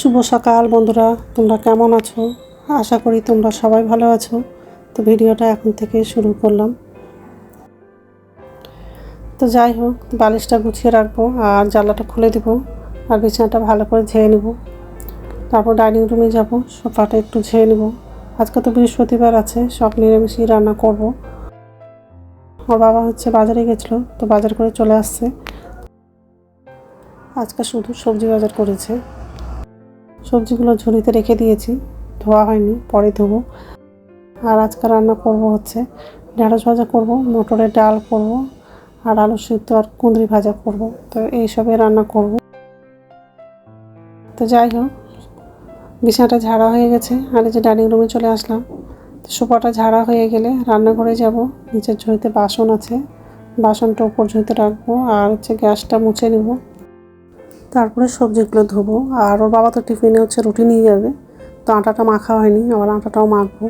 শুভ সকাল বন্ধুরা, তোমরা কেমন আছো? আশা করি তোমরা সবাই ভালো আছো। তো ভিডিওটা এখন থেকে শুরু করলাম। তো যাই হোক, বালিশটা গুছিয়ে রাখব আর জানলাটা খুলে দিব আর বিছানাটা ভালো করে ঝেয়ে নেব। তারপর ডাইনিং রুমে যাব, সোফাটা একটু ঝেয়ে নেব। আজকে তো বৃহস্পতিবার আছে, সব নিরামিষই রান্না করব। ওর বাবা হচ্ছে বাজারে গেছিল, তো বাজার করে চলে আসছে। আজকে শুধু সবজি বাজার করেছে। সবজিগুলো ঝুড়িতে রেখে দিয়েছি। ধোয়া হয়নি, পরে ধোবো। আর আজকে রান্না করব হচ্ছে ঢেঁড়স ভাজা করব, মটরের ডাল করব, আর আলু সিদ্ধ আর কুঁদরি ভাজা করব। তো এইসবে রান্না করব। তো যাই হোক, বিছানাটা ঝাড়া হয়ে গেছে, আর এই যে ডাইনিং রুমে চলে আসলাম। তো সোফাটা ঝাড়া হয়ে গেলে রান্নাঘরে যাব। নিচের ঝুড়িতে বাসন আছে, বাসনটা উপর ঝুড়িতে রাখব, আর হচ্ছে গ্যাসটা মুছে নেব। তারপরে সবজিগুলো ধোবো। আর ওর বাবা তো টিফিনে হচ্ছে রুটি নিয়ে যাবে। তো আটাটা মাখা হয়নি, আবার আটাটাও মাখবো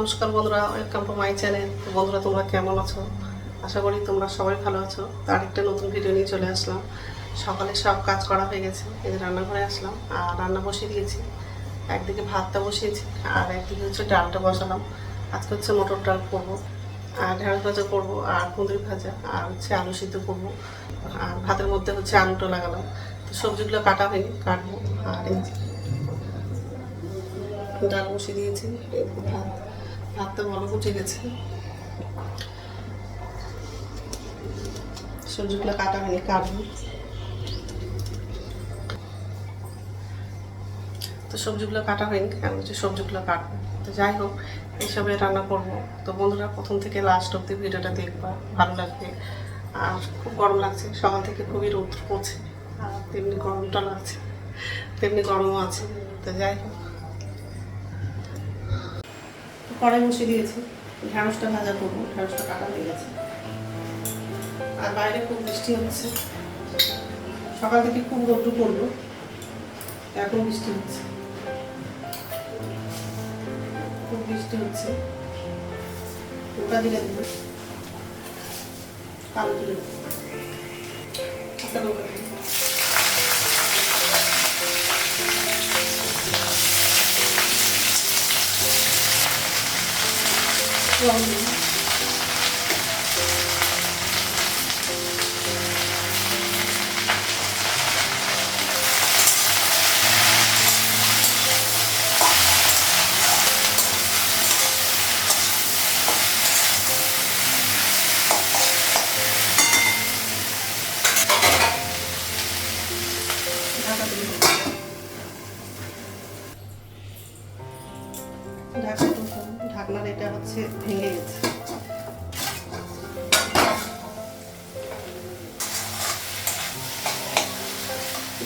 নমস্কার বন্ধুরা ওয়েলকাম টু মাই চ্যানেল বন্ধুরা, তোমরা কেমন আছো? আশা করি তোমরা সবাই ভালো আছো। তার একটা নতুন ভিডিও নিয়ে চলে আসলাম। সকালে সব কাজ করা হয়ে গেছে, এই যে রান্নাঘরে আসলাম। আর রান্না বসিয়ে দিয়েছি। একদিকে ভাতটা বসিয়েছি, আর একদিকে হচ্ছে ডালটা বসালাম। আজকে হচ্ছে মটর ডাল করব, আর ঢেঁড়স ভাজা করব, আর কুঁদরি ভাজা, আর হচ্ছে আলু সিদ্ধ করব। আর ভাতের মধ্যে হচ্ছে আলুটা লাগালাম। তো সবজিগুলো কাটা হয়নি, কাটবো। আর ডাল বসিয়ে দিয়েছি ভাত। ভাতটা ভালো ফুটে গেছে। সবজিগুলো কাটা হয়নি কাটবো। তো সবজিগুলো কাটা হয়নি, আমি হচ্ছে সবজিগুলো কাটবো। তো যাই হোক, এইসবে রান্না করব। তো বন্ধুরা, প্রথম থেকে লাস্ট অব্দি ভিডিওটা দেখবা, ভালো লাগবে। আর খুব গরম লাগছে, সকাল থেকে খুবই রৌদ্র পড়ছে। আর তেমনি গরমটা লাগছে, তেমনি গরমও আছে। তো যাই হোক। কড়াই বসিয়ে দিয়েছি। ঢ্যাঁড়সটা ভাজা করব ঢ্যাঁড়সটা কাটা হয়ে গেছে। আর বাইরে খুব বৃষ্টি হচ্ছে। সকাল থেকে খুব রোদ্রু পড়ল এখন বৃষ্টি হচ্ছে। খুব বৃষ্টি হচ্ছে। ওটা দিলে দেবো। কালো দেবো 不知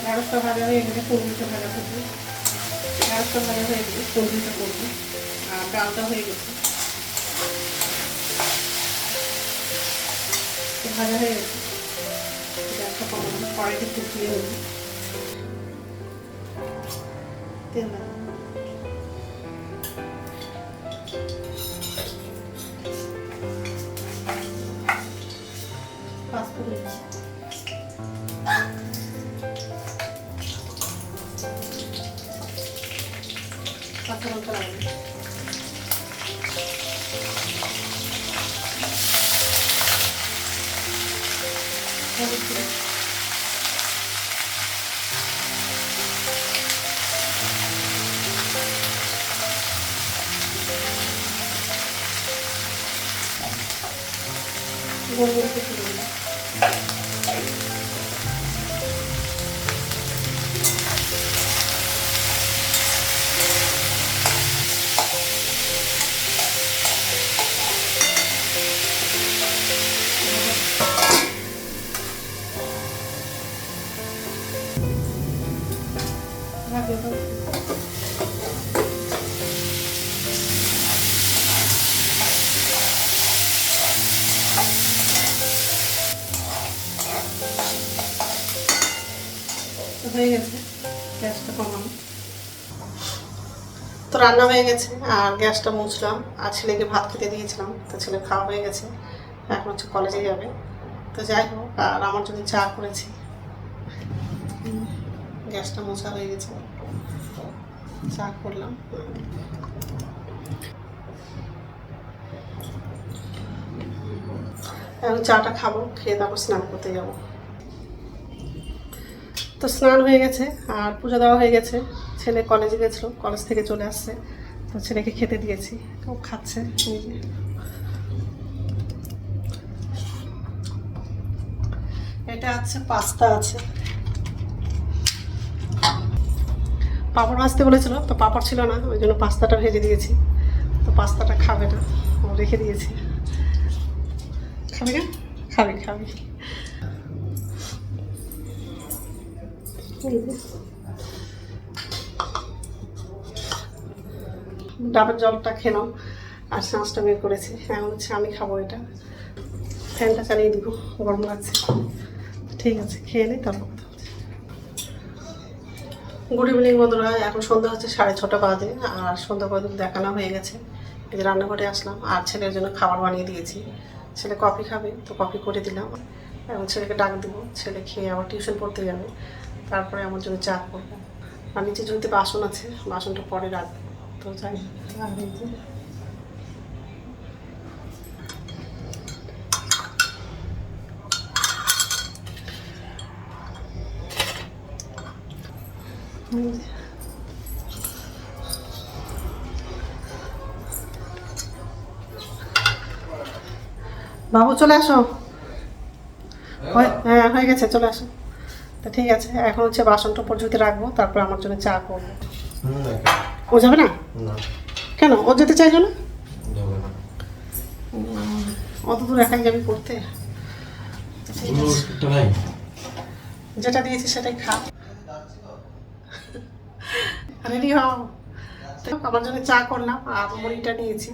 ঢেঁড়সটা ভাজা হয়ে গেলে কুন্দুরিটা ভাজা করব ঢেঁড়সটা ভাজা হয়ে গেলে কুন্দুরিটা করব আর ডালটা হয়ে গেছে। ভাজা হয়ে গেছে। গ্যাসটা কমানো কড়াইতে ফুটিয়ে নেব। তেল হলুদ গুঁড়ো গোলমরিচ একটু দিলাম ভাজা দাও। তো হয়ে গেছে গ্যাসটা তো রান্না হয়ে গেছে, আর গ্যাসটা মুছলাম, আর ছেলেকে ভাত খেতে দিয়েছিলাম, তো ছেলে খাওয়া হয়ে গেছে, এখন হচ্ছে কলেজে যাবে। তো যাই হোক, আর আমার জন্য চা করেছি। গ্যাসটা মোছা হয়ে গেছে। চা করলাম। এখন চাটা খাব, খেয়ে তারপর স্নান করতে যাব। তো স্নান হয়ে গেছে, আর পুজো দেওয়া হয়ে গেছে। ছেলে কলেজে গেছিল কলেজ থেকে চলে আসছে। তো ছেলেকে খেতে দিয়েছি, ও খাচ্ছে। এটা আছে, পাস্তা আছে। পাঁপড় ভাজতে বলেছিল, তো পাঁপড় ছিল না, ওই জন্য পাস্তাটা ভেজে দিয়েছি। তো পাস্তাটা খাবে না, ও রেখে দিয়েছি। খাবে না? খাবে খাবে। ডাবের জলটা খেলাম আর শ্বাসটা বের করেছি। এখন হচ্ছে আমি খাব এটা। ফ্যানটা চালিয়ে দিব, গরম লাগছে। ঠিক আছে, খেয়ে নিই তারপর গুড ইভিনিং বন্ধুরা। এখন সন্ধ্যা হচ্ছে সাড়ে ছটা বাজে, আর সন্ধ্যা পর্যন্ত দেখানো হয়ে গেছে। এই যে রান্নাঘরে আসলাম, আর ছেলের জন্য খাবার বানিয়ে দিয়েছি। ছেলে কফি খাবে, তো কফি করে দিলাম। এবং ছেলেকে ডাক দেবো, ছেলে খেয়ে আবার টিউশন পড়তে যাবে। তারপরে আমার জন্য চা করব। আর নিচে যদি বাসন আছে, বাসনটা পরে রাখব। তো যাই আর এই যে এই যে। বাবু চলে আসো। হয়ে- হ্যাঁ হয়ে গেছে চলে আসো। তো ঠিক আছে এখন হচ্ছে বাসনটা পর্যন্ত রাখব তারপর আমার জন্য চা করব। ও যাবে না? কেন? ও যেতে চাইছো না? অত দূর একাই যাবি পড়তে? নাই। যেটা দিয়েছি সেটাই খা। রেডি হও আমার জন্য চা করলাম আর মুড়িটা নিয়েছি।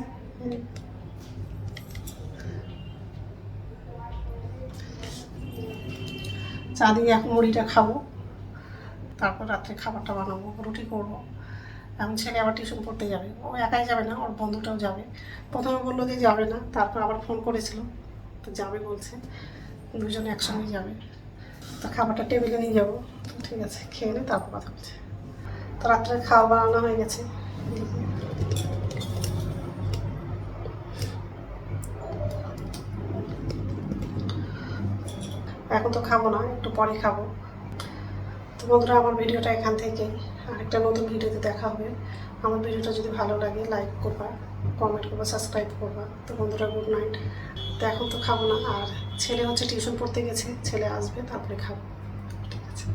চা দিয়ে এখন মুড়িটা খাব। তারপর রাত্রে খাবারটা বানাবো, রুটি করব। এখন ছেলে আবার টিউশন পড়তে যাবে। ও একাই যাবে না, ওর বন্ধুটাও যাবে। প্রথমে বলল যে যাবে না, তারপর আবার ফোন করেছিল। তো যাবে বলছে, দুজনে একসঙ্গে যাবে। তো খাবারটা টেবিলে নিয়ে যাব। ঠিক আছে, খেয়ে নে, তারপর কথা বলছে। রাত্রে খাওয়া বানানো হয়ে গেছে। এখন তো খাব না, একটু পরে খাব। তো বন্ধুরা, আমার ভিডিওটা এখান থেকে আরেকটা নতুন ভিডিওতে দেখা হবে। আমার ভিডিওটা যদি ভালো লাগে লাইক করবা কমেন্ট করবা সাবস্ক্রাইব করবা। তো বন্ধুরা গুড নাইট তো এখন তো খাব না, আর ছেলে হচ্ছে টিউশন পড়তে গেছে, ছেলে আসবে, তারপরে খাব। ঠিক আছে।